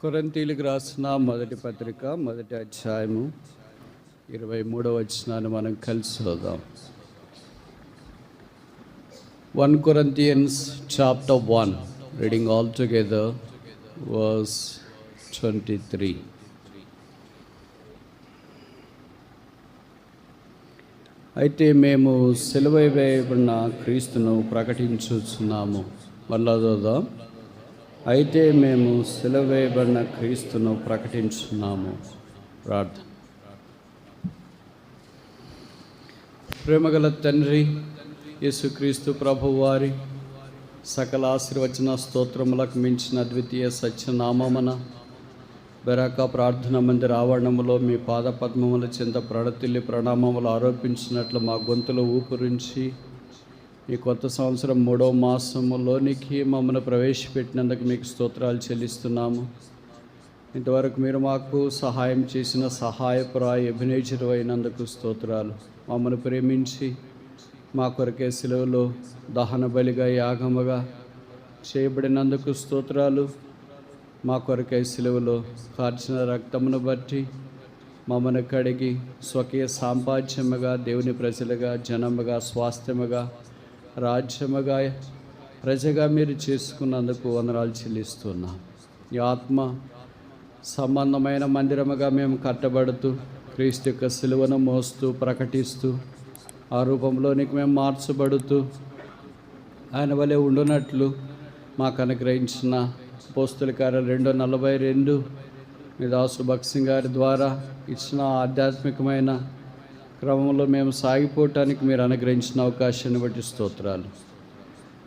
కొరంతీలకు రాసిన మొదటి పత్రిక మొదటి అధ్యాయము ఇరవై మూడవ వచనాన్ని మనం కలిసి చూద్దాం one Corinthians chapter one reading all together verse twenty three. అయితే మేము సెలవు వేయబడిన క్రీస్తును ప్రకటించుచున్నాము. మళ్ళా చూద్దాం అయితే మేము సెలవేయబడిన క్రీస్తును ప్రకటించున్నాము. ప్రార్థన. ప్రేమగల తండ్రి యేసుక్రీస్తు ప్రభువారి సకల ఆశీర్వచన స్తోత్రములకు మించిన ద్వితీయ సత్యనామమన బెరాక ప్రార్థన మందిర ఆవరణములో మీ పాదపద్మముల చింత ప్రణతిల్లి ప్రణామములు ఆరోపించినట్లు మా గొంతులో ఊపురించి ఈ కొత్త సంవత్సరం మూడో మాసములోనికి మమ్మల్ని ప్రవేశపెట్టినందుకు మీకు స్తోత్రాలు చెల్లిస్తున్నాము. ఇంతవరకు మీరు మాకు సహాయం చేసిన సహాయపురాయ అభినేచరు అయినందుకు స్తోత్రాలు. మమ్మల్ని ప్రేమించి మా కొరకే సెలవులో దహన బలిగా యాగముగా చేయబడినందుకు స్తోత్రాలు. మా కొరకై సిలువలో కార్చిన రక్తమును బట్టి మమ్మను కడిగి స్వకీయ సాంపాద్యముగా దేవుని ప్రజలుగా జనముగా స్వాస్థ్యముగా రాజ్యముగా ప్రజగా మీరు చేసుకున్నందుకు వందనాలు చెల్లిస్తున్నాం. ఈ ఆత్మ సంబంధమైన మందిరముగా మేము కట్టబడుతూ క్రీస్తు యొక్క సిలువను మోస్తూ ప్రకటిస్తూ ఆ రూపంలోనికి మేము మార్చబడుతూ ఆయన వలె ఉండునట్లు మాకు అనుగ్రహించిన పోస్తుల కార్య రెండు నలభై రెండు. మీ దాసు భక్సింగ్ గారి ద్వారా ఇచ్చిన ఆధ్యాత్మికమైన క్రమంలో మేము సాగిపోవటానికి మీరు అనుగ్రహించిన అవకాశాన్ని బట్టి స్తోత్రాలు.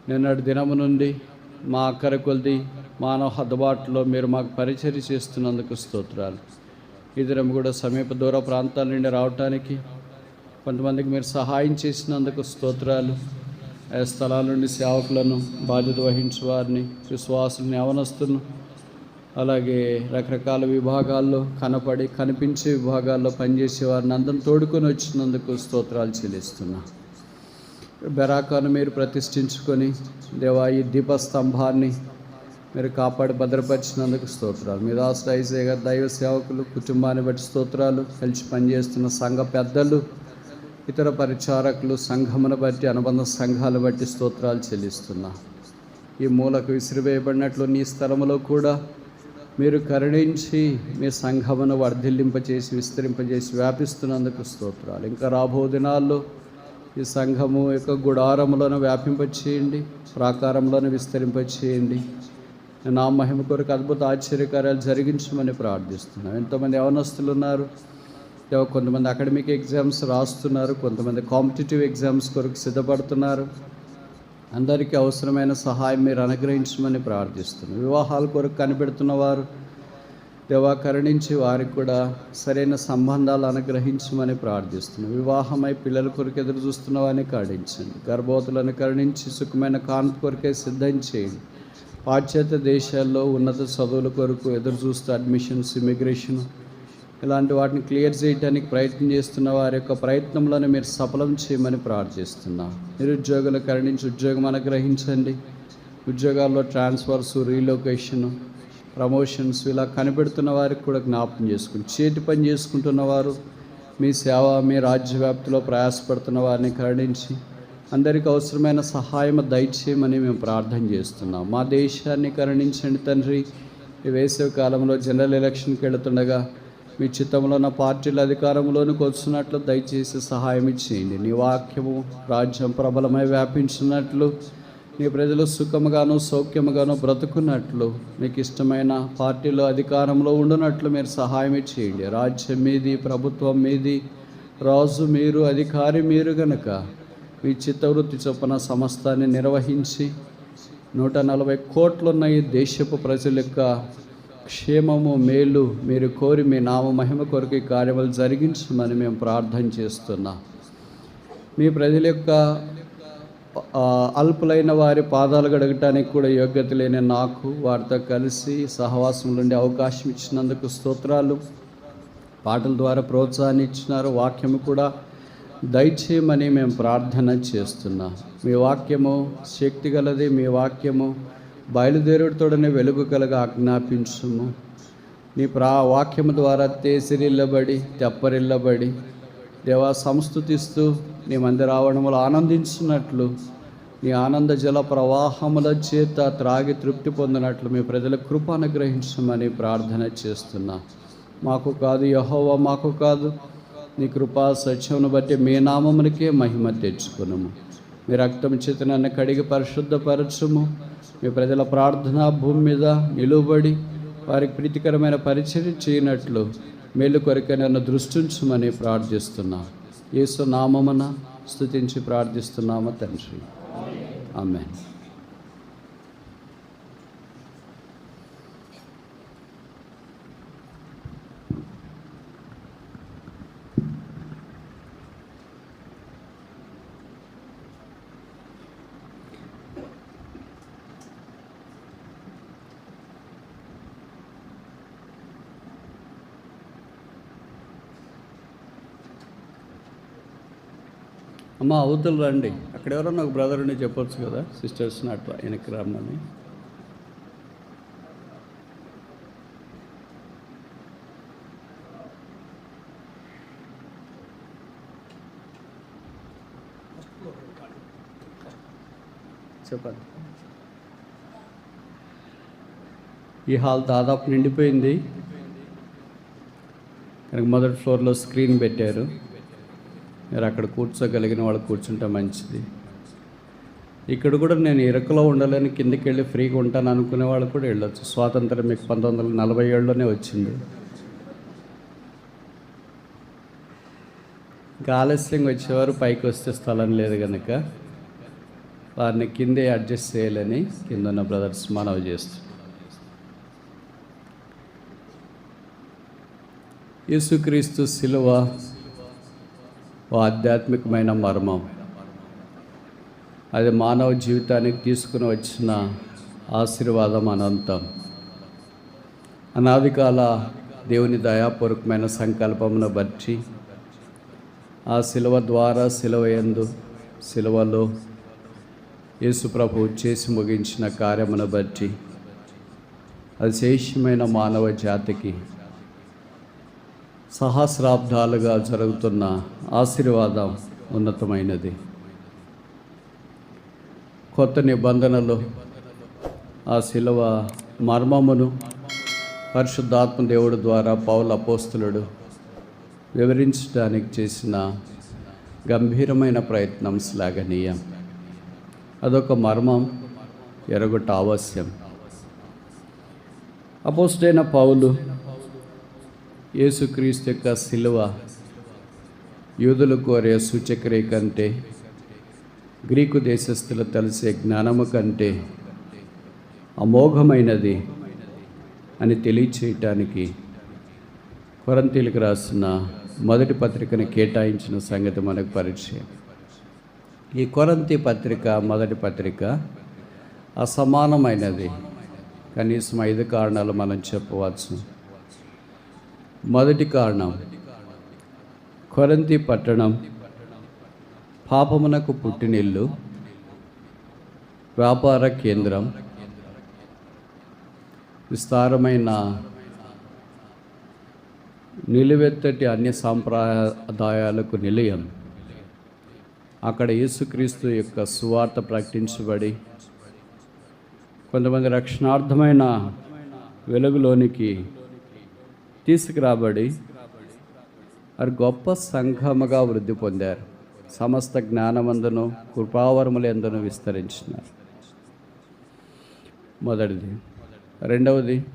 నిన్నటి దినము నుండి మా అక్కర కొలిది మానవ హద్దుబాటులో మీరు మాకు పరిచర్య చేస్తున్నందుకు స్తోత్రాలు. ఈ దినం కూడా సమీప దూర ప్రాంతాల నుండి రావటానికి కొంతమందికి మీరు సహాయం చేసినందుకు స్తోత్రాలు. ఆ స్థలాల నుండి సేవకులను బాధ్యత వహించే వారిని విశ్వాసుని అవనస్తులను అలాగే రకరకాల విభాగాల్లో కనపడి కనిపించే విభాగాల్లో పనిచేసే వారిని అందరం తోడుకొని వచ్చినందుకు స్తోత్రాలు చెల్లిస్తున్నా. బెరాకాను మీరు ప్రతిష్ఠించుకొని దేవా ఈ దీపస్తంభాన్ని మీరు కాపాడి భద్రపరిచినందుకు స్తోత్రాలు. మీ దాసు ఐసే గారు దైవ సేవకులు కుటుంబాన్ని బట్టి స్తోత్రాలు. కలిసి పనిచేస్తున్న సంఘ పెద్దలు ఇతర పరిచారకులు సంఘమును బట్టి అనుబంధ సంఘాలు బట్టి స్తోత్రాలు చెల్లిస్తున్నా. ఈ మూలకు విసిరివేయబడినట్లు నీ స్థలములో కూడా మీరు కరుణించి మీ సంఘమును వర్ధిల్లింపచేసి విస్తరింపజేసి వ్యాపిస్తున్నందుకు స్తోత్రాలు. ఇంకా రాబో దినాల్లో ఈ సంఘము యొక్క గుడారములను వ్యాపింపచేయండి ప్రాకారంలోను విస్తరింపచేయండి. నా మహిమ కొరకు అద్భుత ఆశ్చర్యకార్యాలు జరిగించమని ప్రార్థిస్తున్నాం. ఎంతోమంది యవనస్తులు ఉన్నారు కొంతమంది అకాడమిక్ ఎగ్జామ్స్ రాస్తున్నారు కొంతమంది కాంపిటేటివ్ ఎగ్జామ్స్ కొరకు సిద్ధపడుతున్నారు. అందరికీ అవసరమైన సహాయం మీరు అనుగ్రహించమని ప్రార్థిస్తున్నాం. వివాహాల కొరకు కనిపెడుతున్న వారు దేవా కరుణించి వారికి కూడా సరైన సంబంధాలు అనుగ్రహించమని ప్రార్థిస్తున్నాం. వివాహమై పిల్లల కొరకు ఎదురు చూస్తున్న వారిని కరుణించండి గర్భవతులను కరుణించి సుఖమైన కాన్పు కొరకే సిద్ధం చేయండి. పాశ్చాత్య దేశాల్లో ఉన్నత చదువుల కొరకు ఎదురు చూస్తూ అడ్మిషన్స్ ఇమిగ్రేషన్ ఇలాంటి వాటిని క్లియర్ చేయడానికి ప్రయత్నం చేస్తున్న వారి యొక్క ప్రయత్నంలోనే మీరు సఫలం చేయమని ప్రార్థిస్తున్నా. నిరుద్యోగులు కరణించి ఉద్యోగం అనుగ్రహించండి. ఉద్యోగాల్లో ట్రాన్స్ఫర్స్ రీలొకేషను ప్రమోషన్స్ ఇలా కనిపెడుతున్న వారికి కూడా జ్ఞాపకం చేసుకుని చేతి పని చేసుకుంటున్న వారు మీ సేవ మీ రాజ్యవ్యాప్తిలో ప్రయాసపడుతున్న వారిని కరణించి అందరికీ అవసరమైన సహాయం దయచేయమని మేము ప్రార్థన చేస్తున్నాం. మా దేశాన్ని కరుణించండి తండ్రి. ఈ వేసవి కాలంలో జనరల్ ఎలక్షన్కి వెళుతుండగా మీ చిత్తంలో నా పార్టీల అధికారంలోనికి వస్తున్నట్లు దయచేసి సహాయం ఇచ్చేయండి. నీ వాక్యము రాజ్యం ప్రబలమై వ్యాపించినట్లు నీ ప్రజలు సుఖముగాను సౌఖ్యముగాను బ్రతుకున్నట్లు మీకు ఇష్టమైన పార్టీలో అధికారంలో ఉండునట్లు మీరు సహాయం చేయండి రాజ్యం మీది ప్రభుత్వం మీది రాజు మీరు అధికారి మీరు గనక మీ చిత్తవృత్తి చొప్పున సమస్తాన్ని నిర్వహించి నూట నలభై కోట్లున్న ఈ దేశపు ప్రజల యొక్క క్షేమము మేలు మీరు కోరి మీ నామ మహిమ కొరకు ఈ కార్యములు జరిగించమని మేము ప్రార్థన చేస్తున్నాం. మీ ప్రజల యొక్క అల్పులైన వారి పాదాలు గడగటానికి కూడా యోగ్యత లేని నాకు వారితో కలిసి సహవాసం నుండి అవకాశం ఇచ్చినందుకు స్తోత్రాలు. పాటల ద్వారా ప్రోత్సాహాన్ని ఇచ్చినారు వాక్యము కూడా దయచేయమని మేము ప్రార్థన చేస్తున్నాం. మీ వాక్యము శక్తి గలది మీ వాక్యము బయలుదేరుడితోడనే వెలుగు కలగా ఆజ్ఞాపించుము. నీ ప్రా వాక్యము ద్వారా తేసిరిల్లబడి తెప్పరిల్లబడి దేవా సంస్థుతిస్తూ నీ మంది ఆవరణములు ఆనందించినట్లు నీ ఆనంద జల ప్రవాహముల చేత త్రాగి తృప్తి పొందినట్లు మీ ప్రజల కృప అనుగ్రహించమని ప్రార్థన చేస్తున్నా. మాకు కాదు యహోవా మాకు కాదు. నీ కృపా సత్యమును బట్టి మీ నామమునికే మహిమ తెచ్చుకునుము. మీ రక్తం చేత నన్ను కడిగి పరిశుద్ధపరచుము. మీ ప్రజల ప్రార్థన భూమి మీద నిలువబడి వారికి ప్రీతికరమైన పరిచయం చేయనట్లు మేలు కొరకే నన్ను దృష్టించమని ప్రార్థిస్తున్నా. యేసు నామమున స్థుతించి ప్రార్థిస్తున్నాము తండ్రి. ఆమె అమ్మ అవతలు రండి. అక్కడ ఎవరన్నా ఒక బ్రదర్ ఉండి చెప్పొచ్చు కదా సిస్టర్స్ అట్లా వెనక్కి రమ్మని. చెప్పండి. ఈ హాల్ దాదాపు నిండిపోయింది. కనుక మొదటి ఫ్లోర్లో స్క్రీన్ పెట్టారు. మీరు అక్కడ కూర్చోగలిగిన వాళ్ళు కూర్చుంటే మంచిది. ఇక్కడ కూడా నేను ఇరకలో ఉండలేని కిందికి వెళ్ళి ఫ్రీగా ఉంటాను అనుకునే వాళ్ళు కూడా వెళ్ళొచ్చు. స్వాతంత్రం మీకు పంతొమ్మిది వందల నలభై ఏడులోనే వచ్చింది. ఇంకా ఆలస్యంగా వచ్చేవారు పైకి వస్తే స్థలం లేదు కనుక వారిని కిందే అడ్జస్ట్ చేయాలని కింద ఉన్న బ్రదర్స్ మనవి చేస్తారు యేసుక్రీస్తు సిలువ ఓ ఆధ్యాత్మికమైన మర్మం. అది మానవ జీవితానికి తీసుకుని వచ్చిన ఆశీర్వాదం అనంతం. అనాది కాల దేవుని దయాపూర్వకమైన సంకల్పమును బట్టి ఆ శిలువ ద్వారా శిలువ ఎందు శిలువలో యేసుప్రభు చేసి ముగించిన కార్యమును బట్టి అది శేషమైన మానవ జాతికి సహస్రాబ్దాలుగా జరుగుతున్న ఆశీర్వాదం ఉన్నతమైనది. కొత్త నిబంధనలు ఆ శిలువ మర్మమును పరిశుద్ధాత్మ దేవుడు ద్వారా పౌల అపోస్తులుడు వివరించడానికి చేసిన గంభీరమైన ప్రయత్నం శ్లాఘనీయం. అదొక మర్మం ఎరగొట్ట ఆవశ్యం. అపోస్టైన పౌలు యేసుక్రీస్తు యొక్క శిలువ యూదులు కోరే సూచక్రియ కంటే గ్రీకు దేశస్థులు తెలిసే జ్ఞానము కంటే అమోఘమైనది అని తెలియచేయటానికి కొరంతీలకు రాసిన మొదటి పత్రికను కేటాయించిన సంగతి మనకు పరిచయం. ఈ కొరంతి పత్రిక మొదటి పత్రిక అసమానమైనది. కనీసం ఐదు కారణాలు మనం చెప్పవచ్చు. మొదటి కారణం. కొరంతి పట్టణం. పాపమునకు పుట్టినిల్లు. వ్యాపార కేంద్రం. విస్తారమైన నిలువెత్తటి అన్య సాంప్రదాయాలకు నిలయం. అక్కడ యేసుక్రీస్తు యొక్క సువార్త ప్రకటించబడి కొంతమంది రక్షణార్థమైన వెలుగులోనికి తీసుకురాబడి వారు గొప్ప సంఘముగా వృద్ధి పొందారు. సమస్త జ్ఞానమందును కృపావరములందును విస్తరించినారు. మొదటిది. రెండవది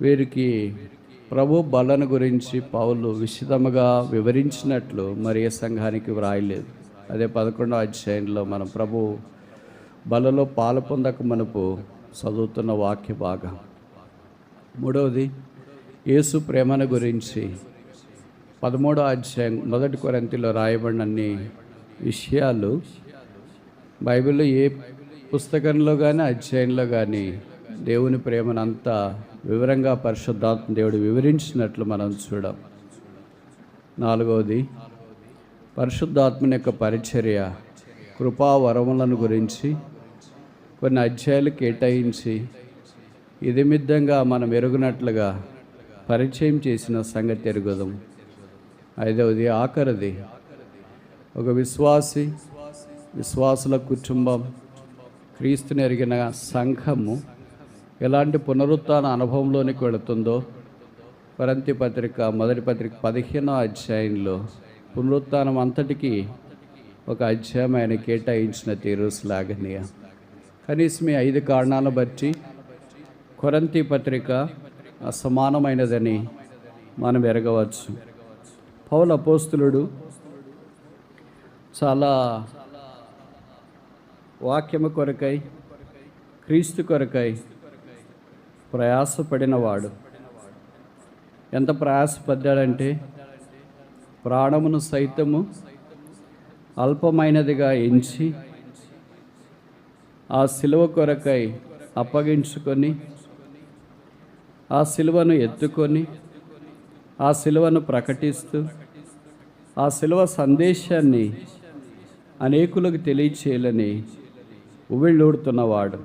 వీరికి ప్రభు బలను గురించి పౌలు విశితముగా వివరించినట్లు మరి ఏ సంఘానికి వ్రాయలేదు. అదే పదకొండవ అధ్యాయంలో మనం ప్రభు బలలో పాలు పొందక మనపు చదువుతున్న వాక్య భాగం మూడవది యేసు ప్రేమను గురించి పదమూడో అధ్యాయం మొదటి కొరంతిలో రాయబడినన్ని విషయాలు బైబిల్లో ఏ పుస్తకంలో కానీ అధ్యాయంలో కానీ దేవుని ప్రేమను అంతా వివరంగా పరిశుద్ధాత్మ దేవుడు వివరించినట్లు మనం చూడం. నాలుగవది పరిశుద్ధాత్మని యొక్క పరిచర్య కృపా వరములను గురించి కొన్ని అధ్యాయాలు కేటాయించి ఇదిమిద్దంగా మనం ఎరుగునట్లుగా పరిచయం చేసిన సంగతి ఎరుగుదాం. ఐదవది ఆఖరిది. ఒక విశ్వాసి విశ్వాసుల కుటుంబం క్రీస్తుని ఎరిగిన సంఘము ఎలాంటి పునరుత్న అనుభవంలోనికి వెళుతుందో పరంతి పత్రిక మొదటి పత్రిక పదిహేనో అధ్యాయంలో పునరుత్నం అంతటికీ ఒక అధ్యాయం ఆయన కేటాయించిన తీరు శ్లాఘనీయ కనీసం ఐదు కారణాలను బట్టి కొరంతి పత్రిక అసమానమైనదని మనం ఎరగవచ్చు. పౌల అపోస్తులుడు చాలా వాక్యము కొరకై క్రీస్తు కొరకై ప్రయాసపడినవాడు. ఎంత ప్రయాసపడ్డాడంటే ప్రాణమును సైతము అల్పమైనదిగా ఎంచి ఆ సిలువ కొరకై అప్పగించుకొని ఆ సిలువను ఎత్తుకొని ఆ సిలువను ప్రకటిస్తూ ఆ సిలువ సందేశాన్ని అనేకులకు తెలియచేయాలని ఉవిళ్ళూడుతున్నవాడు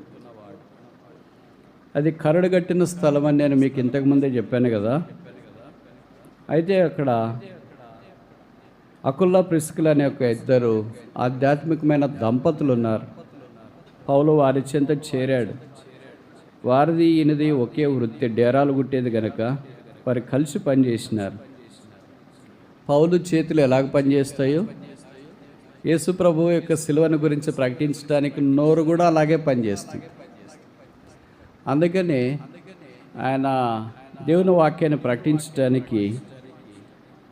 అది కరడుగట్టిన స్థలం అని నేను మీకు ఇంతకుముందే చెప్పాను కదా. అయితే అక్కడ అకుల్లా ప్రిస్కుల్ అనే ఒక ఇద్దరు ఆధ్యాత్మికమైన దంపతులు ఉన్నారు పౌలు వారి చెంత చేరాడు. వారిది ఈయనది ఒకే వృత్తి డేరాలు గుట్టేది కనుక వారు కలిసి పనిచేసినారు పౌలు చేతులు ఎలాగ పనిచేస్తాయో యేసు ప్రభు యొక్క సిలువను గురించి ప్రకటించడానికి నోరు కూడా అలాగే పనిచేస్తుంది అందుకనే ఆయన దేవుని వాక్యాన్ని ప్రకటించడానికి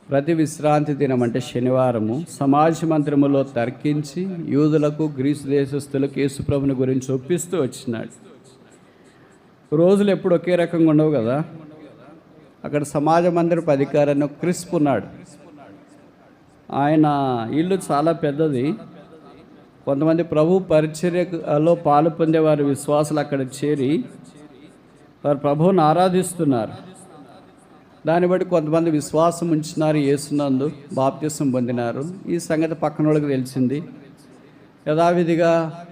ప్రతి విశ్రాంతి దినం అంటే శనివారము సమాజ మంత్రములో తర్కించి యూదులకు గ్రీసు దేశస్తులకు యేసుప్రభుని గురించి ఒప్పిస్తూ వచ్చినాడు. రోజులు ఎప్పుడు ఒకే రకంగా ఉండవు కదా? అక్కడ సమాజ మందిరపు అధికారాన్ని క్రిస్ప్ ఉన్నాడు. ఆయన ఇల్లు చాలా పెద్దది. కొంతమంది ప్రభు పరిచర్యలో పాలు పొందేవారి విశ్వాసులు అక్కడ చేరి వారు ప్రభువును ఆరాధిస్తున్నారు. దాన్ని బట్టి కొంతమంది విశ్వాసం ఉంచినారు ఏసునందు బాప్త్యసం పొందినారు. ఈ సంగతి పక్కన వాళ్ళకి తెలిసింది. యథావిధిగా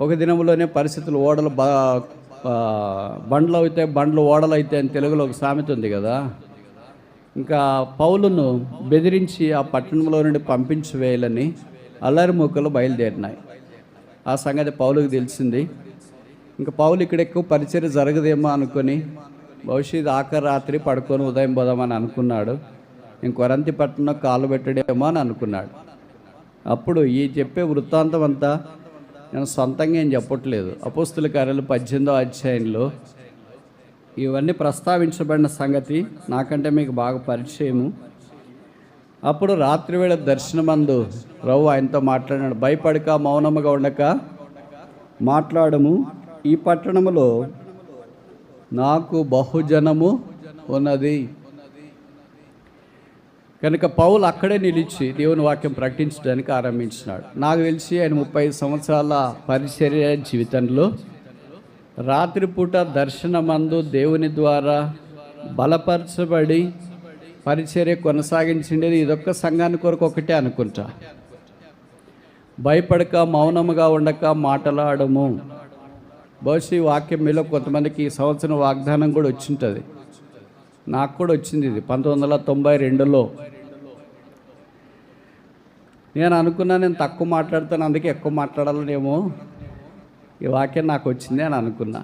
ఒక దినంలోనే పరిస్థితులు ఓడలు బా బండ్లు అయితే బండ్లు ఓడలు అయితే అని తెలుగులో ఒక సామెత ఉంది కదా. ఇంకా పౌలును బెదిరించి ఆ పట్టణంలో నుండి పంపించి వేయాలని అల్లరి మూకలు బయలుదేరినాయి. ఆ సంగతి పౌలుకు తెలిసింది. ఇంకా పౌలు ఇక్కడ ఎక్కువ పరిచయం జరగదేమో అనుకొని భవిష్యత్ ఆఖరి రాత్రి పడుకొని ఉదయం పోదామని అనుకున్నాడు. ఇంకొరంతి పట్టణం కాలు పెట్టడేమో అని అనుకున్నాడు. అప్పుడు ఈ చెప్పే వృత్తాంతం అంతా నేను సొంతంగా ఏం చెప్పట్లేదు. అపోస్తుల కార్యాలు పద్దెనిమిదో అధ్యాయంలో ఇవన్నీ ప్రస్తావించబడిన సంగతి నాకంటే మీకు బాగా పరిచయము. అప్పుడు రాత్రివేళ దర్శనమందు రవు ఆయనతో మాట్లాడాడు భయపడక మౌనముగా ఉండక మాట్లాడము. ఈ పట్టణములో నాకు బహుజనము ఉన్నది. కనుక పౌలు అక్కడే నిలిచి దేవుని వాక్యం ప్రకటించడానికి ఆరంభించినాడు. నాకు తెలిసి ఆయన ముప్పై సంవత్సరాల పరిచర్య జీవితంలో రాత్రిపూట దర్శనమందు దేవుని ద్వారా బలపరచబడి పరిచర్య కొనసాగించిండేది. ఇదొక్క సంఘాన్ని కొరకు ఒకటే అనుకుంటా. భయపడక మౌనముగా ఉండక మాటలాడము. బహుశా ఈ వాక్యం మీలో కొంతమందికి ఈ సంవత్సరం వాగ్దానం కూడా వచ్చింటుంది. నాకు కూడా వచ్చింది ఇది. పంతొమ్మిది వందల తొంభై రెండులో నేను అనుకున్నా నేను తక్కువ మాట్లాడుతాను అందుకే ఎక్కువ మాట్లాడాలనేమో. ఈ వాక్యం నాకు వచ్చింది అని అనుకున్నా.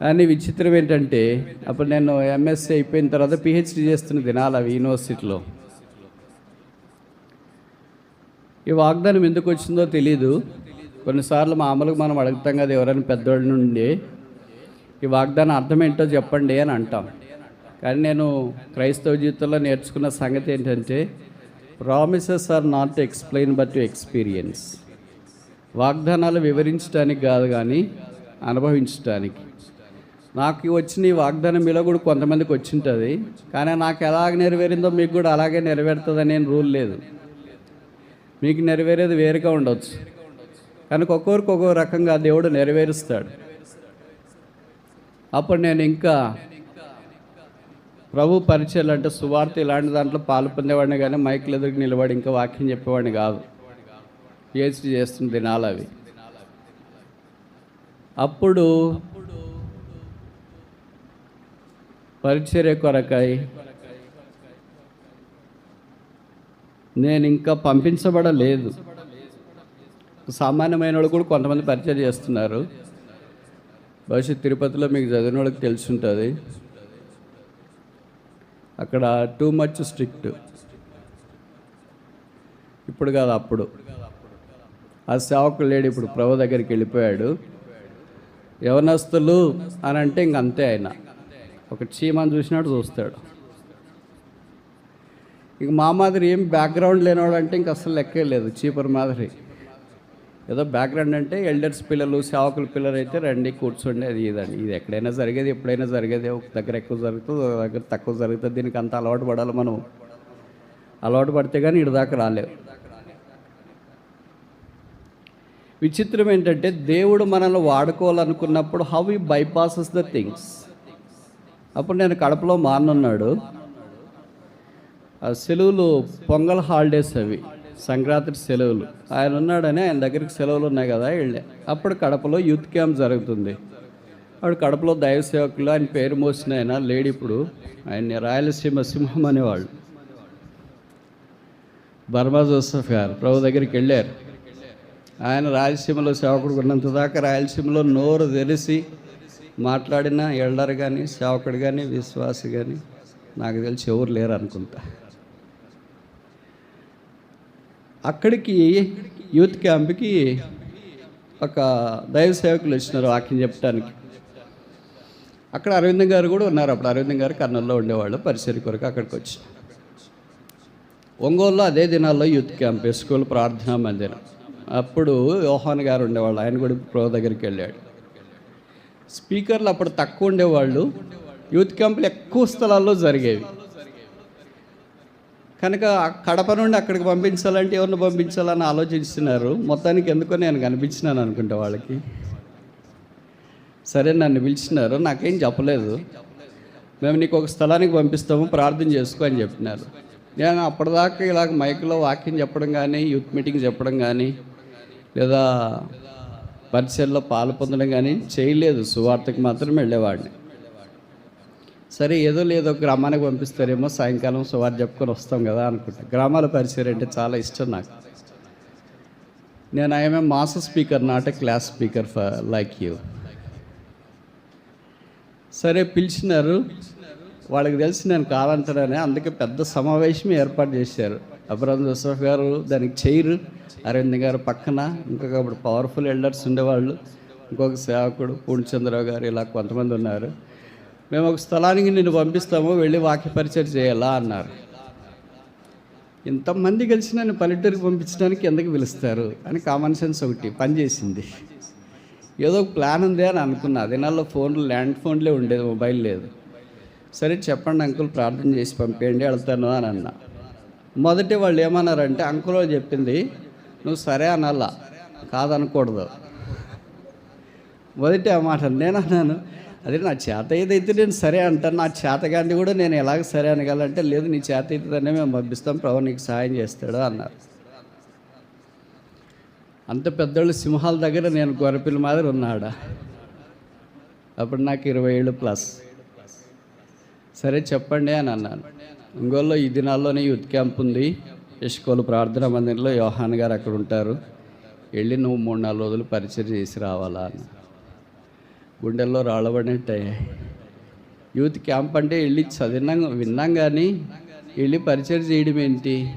కానీ విచిత్రం ఏంటంటే అప్పుడు నేను ఎంఎస్సీ అయిపోయిన తర్వాత పిహెచ్డి చేస్తున్న దినాలు అవి యూనివర్సిటీలో. ఈ వాగ్దానం ఎందుకు వచ్చిందో తెలీదు. కొన్నిసార్లు మామూలుగా మనం అడుగుతాం కదా ఎవరైనా పెద్దవాళ్ళ నుండి ఈ వాగ్దానం అర్థం ఏంటో చెప్పండి అని అంటాం. కానీ నేను క్రైస్తవ జీవితంలో నేర్చుకున్న సంగతి ఏంటంటే promises are not explain but experience వాగ్దానాలు వివరించడానికి కాదు కానీ అనుభవించడానికి నాకు వచ్చిన ఈ వాగ్దానం మీలో కూడా కొంతమందికి వచ్చింటుంది. కానీ నాకు ఎలాగ నెరవేరిందో మీకు కూడా అలాగే నెరవేరుతుందని రూల్ లేదు. మీకు నెరవేరేది వేరుగా ఉండొచ్చు. కనుక ఒక్కొక్కరికి ఒక్కొక్క రకంగా దేవుడు నెరవేరుస్తాడు. అప్పుడు నేను ఇంకా ప్రభు పరిచయాలు అంటే సువార్త ఇలాంటి దాంట్లో పాలు పొందేవాడిని కానీ మైకులు ఎదురుకు నిలబడి ఇంకా వాక్యం చెప్పేవాడిని కాదు. పిహెచ్డి చేస్తున్న దినాలు అవి. అప్పుడు పరిచర్య కొరకై నేను ఇంకా పంపించబడలేదు. సామాన్యమైన వాళ్ళు కూడా కొంతమంది పరిచయం చేస్తున్నారు. బహుశా తిరుపతిలో మీకు చదివిన వాళ్ళకి తెలిసి ఉంటుంది. అక్కడ టూ మచ్ స్ట్రిక్ట్ ఇప్పుడు కాదు అప్పుడు. ఆ సేవకుడు లేడు ఇప్పుడు ప్రభు దగ్గరికి వెళ్ళిపోయాడు. యవనస్తులు అని అంటే ఇంక అంతే ఆయన. ఒక చీమని చూసినట్టు చూస్తాడు. ఇక మా మాదిరి ఏం బ్యాక్గ్రౌండ్ లేనివాడు అంటే ఇంక అసలు లెక్కే లేదు చీపర్ మాదిరి. ఏదో బ్యాక్గ్రౌండ్ అంటే ఎల్డర్స్ పిల్లలు సేవకుల పిల్లలు అయితే రండి కూర్చోండి అది ఇదండి. ఇది ఎక్కడైనా జరిగేది ఎప్పుడైనా జరిగేది ఒక దగ్గర ఎక్కువ జరుగుతుంది ఒక దగ్గర తక్కువ జరుగుతుంది దీనికి అంత అలవాటు పడాలి మనం. అలవాటు పడితే కానీ ఇటు దాకా రాలేవు. విచిత్రం ఏంటంటే దేవుడు మనల్ని వాడుకోవాలనుకున్నప్పుడు హౌ ఈ బైపాసెస్ ద థింగ్స్ అప్పుడు నేను కడపలో మానున్నాడు ఆ సెలవులు పొంగల్ హాలిడేస్ అవి. సంక్రాంతి సెలవులు. ఆయన ఉన్నాడని ఆయన దగ్గరికి సెలవులు ఉన్నాయి కదా వెళ్ళే. అప్పుడు కడపలో యూత్ క్యాంప్ జరుగుతుంది. అప్పుడు కడపలో దైవ సేవకులు ఆయన పేరు మోసిన ఆయన లేడు ఇప్పుడు. ఆయన్ని రాయలసీమ సింహం అనేవాళ్ళు. బర్మా జోసఫ్ గారు ప్రభు దగ్గరికి వెళ్ళారు. ఆయన రాయలసీమలో సేవకుడు ఉన్నంత దాకా రాయలసీమలో నోరు తెరిసి మాట్లాడిన ఎల్డర్ కానీ సేవకుడు కానీ విశ్వాసి కానీ నాకు తెలిసి ఎవరు లేరు అనుకుంటా అక్కడికి యూత్ క్యాంప్కి ఒక దైవ సేవకులు వచ్చినారు వాక్యం చెప్పడానికి అక్కడ అరవింద గారు కూడా ఉన్నారు. అప్పుడు అరవింద గారు కర్నూలులో ఉండేవాళ్ళు. పరిసర కొరకు అక్కడికి వచ్చి. ఒంగోలులో అదే దినాల్లో యూత్ క్యాంప్ స్కూల్ ప్రార్థనా మందిరం. అప్పుడు యోహాన్ గారు ఉండేవాళ్ళు. ఆయన కూడా ప్రో దగ్గరికి వెళ్ళాడు. స్పీకర్లు అప్పుడు తక్కువ ఉండేవాళ్ళు. యూత్ క్యాంపులు ఎక్కువ స్థలాల్లో జరిగేవి. కనుక కడప నుండి అక్కడికి పంపించాలంటే ఎవరిని పంపించాలని ఆలోచిస్తున్నారు? మొత్తానికి ఎందుకో నేను కనిపించినాను అనుకుంటా వాళ్ళకి. సరే నన్ను పిలిచినారు. నాకేం చెప్పలేదు. మేము నీకు ఒక స్థలానికి పంపిస్తాము ప్రార్థన చేసుకో అని చెప్పినారు. నేను అప్పటిదాకా ఇలాగ మైక్లో వాక్యం చెప్పడం కానీ యూత్ మీటింగ్ చెప్పడం కానీ లేదా పరిచయలో పాలు పొందడం కానీ చేయలేదు. సువార్తకు మాత్రం వెళ్ళేవాడిని. సరే ఏదో లేదో గ్రామానికి పంపిస్తారేమో సాయంకాలం సువారు చెప్పుకొని వస్తాం కదా అనుకుంటా. గ్రామాల పరిచయం అంటే చాలా ఇష్టం నాకు. నేను I'm mass speaker not a class speaker for like you. సరే పిలిచినారు. వాళ్ళకి తెలిసి నేను కాదంటానని అందుకే పెద్ద సమావేశం ఏర్పాటు చేశారు. అబ్రహం జోసఫ్ గారు దానికి చైరు అరవింద్ గారు పక్కన ఇంకొక అప్పుడు పవర్ఫుల్ ఎల్డర్స్ ఉండేవాళ్ళు. ఇంకొక సేవకుడు పూర్ణచంద్రరావు గారు ఇలా కొంతమంది ఉన్నారు. మేము ఒక స్థలానికి నిన్ను పంపిస్తాము వెళ్ళి వాక్య పరిచయం చేయాలా అన్నారు. ఇంతమంది కలిసి నన్ను పల్లెటూరికి పంపించడానికి ఎందుకు పిలుస్తారు అని కామన్ సెన్స్ ఒకటి పనిచేసింది ఏదో ఒక ప్లాన్ ఉంది అని అనుకున్నా. దినాల్లో ఫోన్లు ల్యాండ్ ఫోన్లే ఉండేది మొబైల్ లేదు. సరే చెప్పండి అంకుల్ ప్రార్థన చేసి పంపేయండి వెళ్తాను అని అన్నా. మొదటి వాళ్ళు ఏమన్నారంటే అంకుల్ చెప్పింది నువ్వు సరే అనాలా కాదనకూడదు. మొదటి ఆ మాట నేను అన్నాను అదే నా చేత ఏదైతే నేను సరే అంటాను నా చేతగాన్ని కూడా నేను ఎలాగ సరే అనగలంటే లేదు నీ చేత అవుతుందనే మేము పంపిస్తాం ప్రభు నీకు సహాయం చేస్తాడు అన్నారు. అంత పెద్దోళ్ళు సింహాల దగ్గర నేను గొర్రెపిల్ల మాదిరి ఉన్నాడా? అప్పుడు నాకు ఇరవై ఏళ్ళు ప్లస్. సరే చెప్పండి అని అన్నాను. ఇంకోళ్ళు ఈ దినాల్లోనే యూత్ క్యాంప్ ఉంది. యశ్కోలు ప్రార్థనా మందిరంలో యోహాన్ గారు అక్కడ ఉంటారు. వెళ్ళి నువ్వు మూడు నాలుగు రోజులు పరిచయం చేసి రావాలా అని గుండెల్లో రాళ్ళబడినట్టే. యూత్ క్యాంప్ అంటే వెళ్ళి చదివినా విన్నాం కానీ వెళ్ళి పరిచయం చేయడం ఏంటి?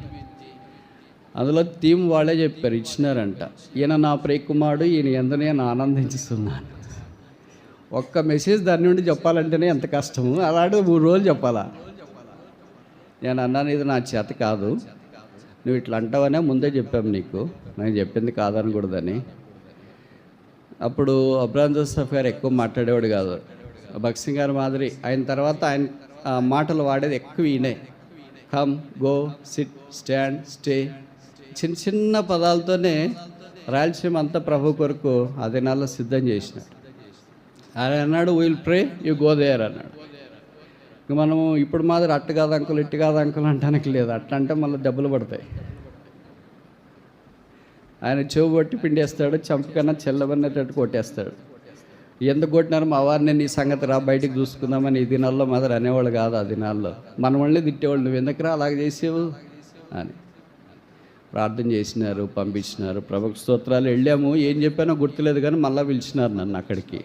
అందులో థీమ్ వాళ్ళే చెప్పారు ఇచ్చినారంట. ఈయన నా ప్రియకుమారుడు ఈయన ఎంత నేను ఆనందించుతున్నాను. ఒక్క మెసేజ్ దాని నుండి చెప్పాలంటేనే ఎంత కష్టము. అలాంటి మూడు రోజులు చెప్పాలా? నేను అన్నాను ఇది నా చేత కాదు. నువ్వు ఇట్లా అంటావనే ముందే చెప్పాము నీకు. నేను చెప్పింది కాదనకూడదని. అప్పుడు అబ్రాన్ జోసఫ్ గారు ఎక్కువ మాట్లాడేవాడు కాదు. భక్సింగ్ గారి మాదిరి ఆయన తర్వాత ఆయన మాటలు వాడేది ఎక్కువ ఈయనే. Come go sit stand stay. చిన్న చిన్న పదాలతోనే రాయలసీమ అంతా ప్రభు కొరకు ఆ దినాల్లో సిద్ధం చేసినాడు. ఆయన అన్నాడు will pray you go there అన్నాడు. ఇక మనము ఇప్పుడు మాదిరి అట్టు కాదు అంకులు ఇట్టు కాదు అంకులు అంటానికి లేదు అట్ట అంటే మళ్ళీ దెబ్బలు పడతాయి. ఆయన చెవు పట్టి పిండేస్తాడు చంపకన్నా చెల్లబడినట్టు కొట్టేస్తాడు. ఎందుకు కొట్టినారు? మా వారిని నీ సంగతి రా బయటికి చూసుకుందామని ఈ దినాల్లో మాత్రం అనేవాళ్ళు కాదు ఆ దినాల్లో. మన వాళ్ళని తిట్టేవాళ్ళు నువ్వు ఎందుకురా అలాగ చేసేవు? అని. ప్రార్థన చేసినారు పంపించినారు. ప్రభుత్వ స్తోత్రాలు వెళ్ళాము. ఏం చెప్పానో గుర్తులేదు కానీ మళ్ళీ పిలిచినారు నన్ను అక్కడికి.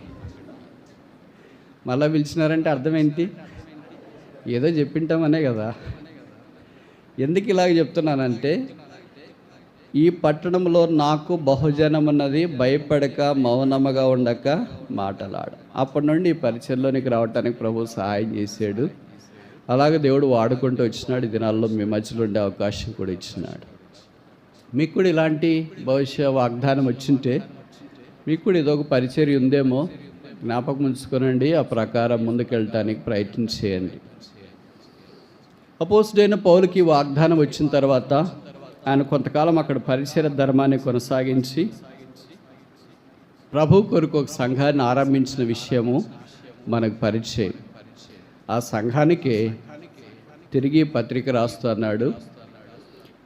మళ్ళీ పిలిచినారంటే అర్థం ఏంటి? ఏదో చెప్పింటామనే కదా. ఎందుకు ఇలాగ చెప్తున్నానంటే ఈ పట్టణంలో నాకు బహుజనమున్నది భయపడక మౌనముగా ఉండక మాటలాడ. అప్పటి నుండి ఈ పరిచయంలోనికి రావడానికి ప్రభు సహాయం చేశాడు. అలాగే దేవుడు వాడుకుంటూ వచ్చినాడు ఈ దినాల్లో మీ మధ్యలో ఉండే అవకాశం కూడా ఇచ్చినాడు. మీకు కూడా ఇలాంటి భవిష్య వాగ్దానం వచ్చింటే మీకు కూడా ఇదొక పరిచర్య ఉందేమో జ్ఞాపకం ఉంచుకోనండి ఆ ప్రకారం ముందుకెళ్ళటానికి ప్రయత్నం చేయండి. అపోజిడైన పౌలకి వాగ్దానం వచ్చిన తర్వాత ఆయన కొంతకాలం అక్కడ పరిసర ధర్మాన్ని కొనసాగించి ప్రభు కొరకు ఒక సంఘాన్ని ఆరంభించిన విషయము మనకు పరిచయం. ఆ సంఘానికి తిరిగి పత్రిక రాస్తున్నాడు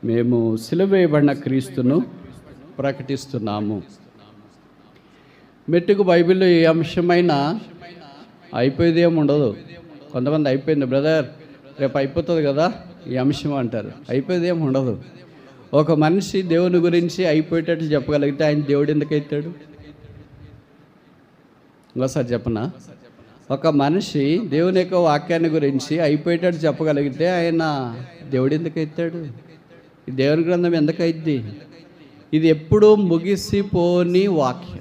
మేము సిలువేయబడిన క్రీస్తును ప్రకటిస్తున్నాము. మెట్టుకు బైబిల్లో ఏ అంశమైనా అయిపోయేది ఏమి ఉండదు. కొంతమంది అయిపోయింది బ్రదర్ రేపు అయిపోతుంది కదా ఈ అంశం అంటారు. అయిపోయేది ఏమి ఉండదు. ఒక మనిషి దేవుని గురించి అయిపోయేటట్లు చెప్పగలిగితే ఆయన దేవుడు ఎందుకు అవుతాడు? ఇంకోసారి చెప్పనా? ఒక మనిషి దేవుని యొక్క వాక్యాన్ని గురించి అయిపోయేటట్టు చెప్పగలిగితే ఆయన దేవుడు ఎందుకు అవుతాడు? ఈ దేవుని గ్రంథం ఎందుకు ఇది ఎప్పుడూ ముగిసిపోని వాక్యం.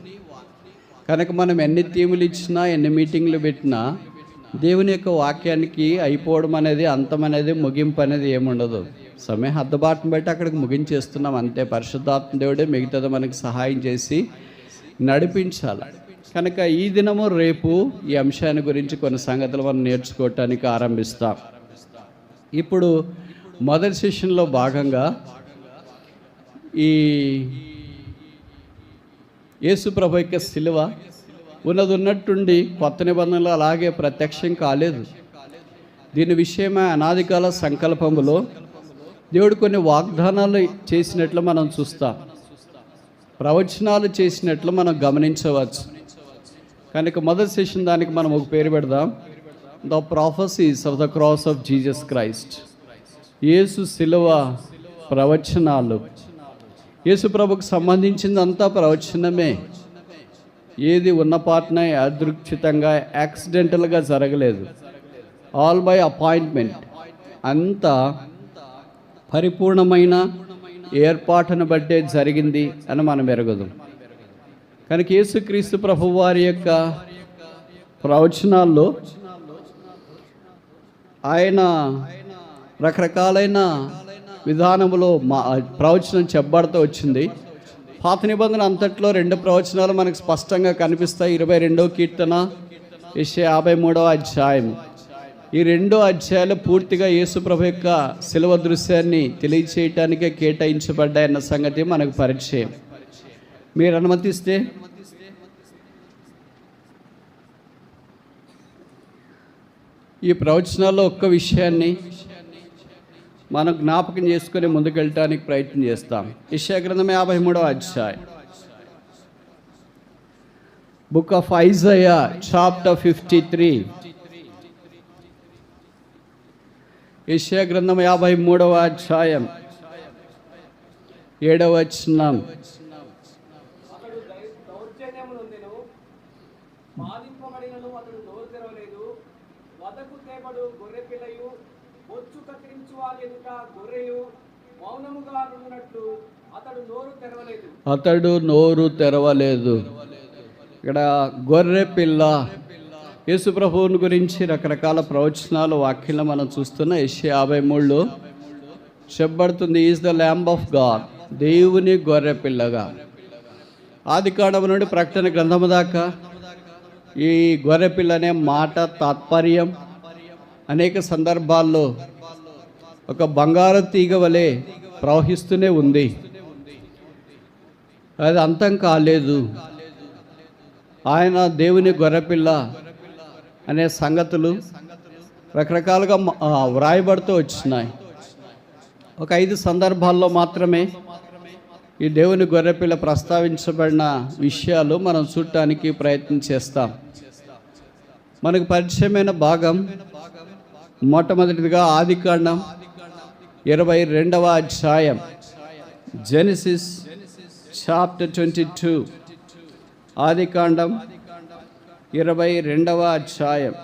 కనుక మనం ఎన్ని థీములు ఇచ్చినా ఎన్ని మీటింగ్లు పెట్టినా దేవుని యొక్క వాక్యానికి అయిపోవడం అనేది అంతం అనేది ముగింపు అనేది ఏముండదు. సమయ హద్దుబాటును బట్టి అక్కడికి ముగించేస్తున్నాం. అంతే పరిశుద్ధాత్మ దేవుడే మిగతాది మనకి సహాయం చేసి నడిపించాలి. కనుక ఈ దినము రేపు ఈ అంశాన్ని గురించి కొన్ని సంగతులు మనం నేర్చుకోవటానికి ఆరంభిస్తాం. ఇప్పుడు మొదటి సెషన్లో భాగంగా ఈ యేసు ప్రభు యొక్క శిలువ ఉన్నది ఉన్నట్టుండి కొత్త నిబంధనలు అలాగే ప్రత్యక్షం కాలేదు. దీని విషయమే అనాదికాల సంకల్పములో దేవుడు కొన్ని వాగ్దానాలు చేసినట్లు మనం చూస్తాం. ప్రవచనాలు చేసినట్లు మనం గమనించవచ్చు. కనుక మొదటి సెషన్ దానికి మనం ఒక పేరు పెడదాం. The prophecies of the cross of Jesus Christ యేసు శిలువ ప్రవచనాలు. యేసు ప్రభుకు సంబంధించిందంతా ప్రవచనమే. ఏది ఉన్న పాటనే అదృక్షితంగా యాక్సిడెంటల్గా జరగలేదు. ఆల్ బై అపాయింట్మెంట్ అంతా పరిపూర్ణమైన ఏర్పాటును బట్టే జరిగింది అని మనం ఎరగదు. కనుక యేసుక్రీస్తు ప్రభు వారి యొక్క ప్రవచనాల్లో ఆయన రకరకాలైన విధానములో మా ప్రవచనం చెప్పబడుతూ వచ్చింది. పాత నిబంధన అంతట్లో రెండు ప్రవచనాలు మనకు స్పష్టంగా కనిపిస్తాయి. ఇరవై రెండో కీర్తన ఇషే యాభై మూడవ అధ్యాయం ఈ రెండో అధ్యాయాలు పూర్తిగా యేసుప్రభు యొక్క శిలువ దృశ్యాన్ని తెలియచేయటానికే కేటాయించబడ్డాయన్న సంగతి మనకు పరిచయం. మీరు అనుమతిస్తే. ఈ ప్రవచనాల్లో ఒక్క విషయాన్ని మనం జ్ఞాపకం చేసుకుని ముందుకెళ్ళటానికి ప్రయత్నం చేస్తాం. ఇషాగ్రంథం యాభై మూడవ అధ్యాయం. Book of Isaiah chapter fifty three. Isha గ్రంథం యాభై మూడవ అధ్యాయం. ఏడవ తెరవలేదు. అతడు నోరు తెరవలేదు. ఇక్కడ గొర్రె పిల్ల యేసుప్రభువుని గురించి రకరకాల ప్రవచనాలు వాక్యాలు మనం చూస్తున్న ఎస్ యాభై మూడులో చెప్పబడుతుంది is the lamb of God దేవుని గొర్రె పిల్లగా. ఆది కాండం నుండి ప్రకటన గ్రంథము దాకా ఈ గొర్రె పిల్ల అనే మాట తాత్పర్యం అనేక సందర్భాల్లో ఒక బంగారు తీగ వలె ప్రవహిస్తూనే ఉంది. అది అంతం కాలేదు. ఆయన దేవుని గొర్రెపిల్ల అనే సంగతులు రకరకాలుగా వ్రాయబడుతూ వచ్చినాయి. ఒక ఐదు సందర్భాల్లో మాత్రమే ఈ దేవుని గొర్రెపిల్ల ప్రస్తావించబడిన విషయాలు మనం చూడటానికి ప్రయత్నం చేస్తాం. మనకు పరిచయమైన భాగం మొట్టమొదటిదిగా ఆదికాండం ఇరవై రెండవ అధ్యాయం జెనిసిస్ చాప్టర్ ట్వంటీ టూ ఆదికాండం ఇరవై రెండవ అధ్యాయం